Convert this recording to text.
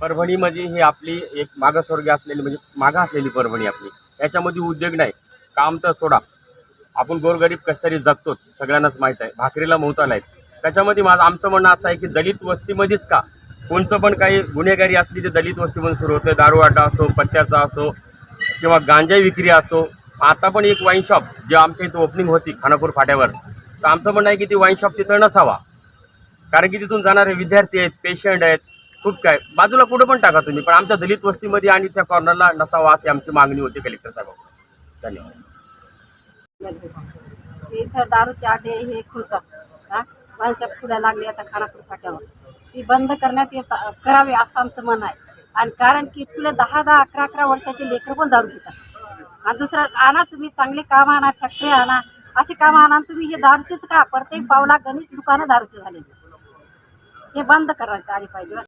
परभणी म्हणजे ही आपली एक मागासवर्गीय असलेली म्हणजे मागा असलेली परभणी आपली. याच्यामध्ये उद्योग नाही. काम तर सोडा. आपण गोरगरीब कस तरी जगतो सगळ्यांनाच माहीत आहे. भाकरीला मोहताल आहेत. त्याच्यामध्ये माझं आमचं म्हणणं असं आहे की दलित वस्तीमध्येच का? कोणचं पण काही गुन्हेगारी असली ते दलित वस्तीमध्ये सुरू होतं. दारूवाटा असो पत्त्याचा असो किंवा गांजा विक्री असो. आता पण एक वाईन शॉप जे आमच्या इथं ओपनिंग होती खानापूर फाट्यावर. तर आमचं म्हणणं आहे की ती वाईन शॉप तिथं नसावा. कारण की तिथून जाणारे विद्यार्थी आहेत पेशंट आहेत खूप काय. बाजूला कुठं पण टाका तुम्ही पण आमच्या दलित वस्तीमध्ये आणि त्या कॉर्नरला नसावा अशी आमची मागणी होती कलेक्टर साहेबांकडे धन्यवाद. इथं दारूचे आटे हे खुलतात हा? माणसं लागली आता खानापूर फाट्यावर. ती बंद करण्यात येत करावे असं आमचं मन आहे. आणि कारण की तुला दहा दहा अकरा अकरा वर्षाचे लेकरं पण दारू पितात. आणि दुसरं आणा तुम्ही चांगले काम आणा फॅक्टरी आणा असे काम आणा तुम्ही हे दारूचेच का? प्रत्येक पावला गणेश दुकानं दारूचे झाले. हे बंद करण्यात आली पाहिजे.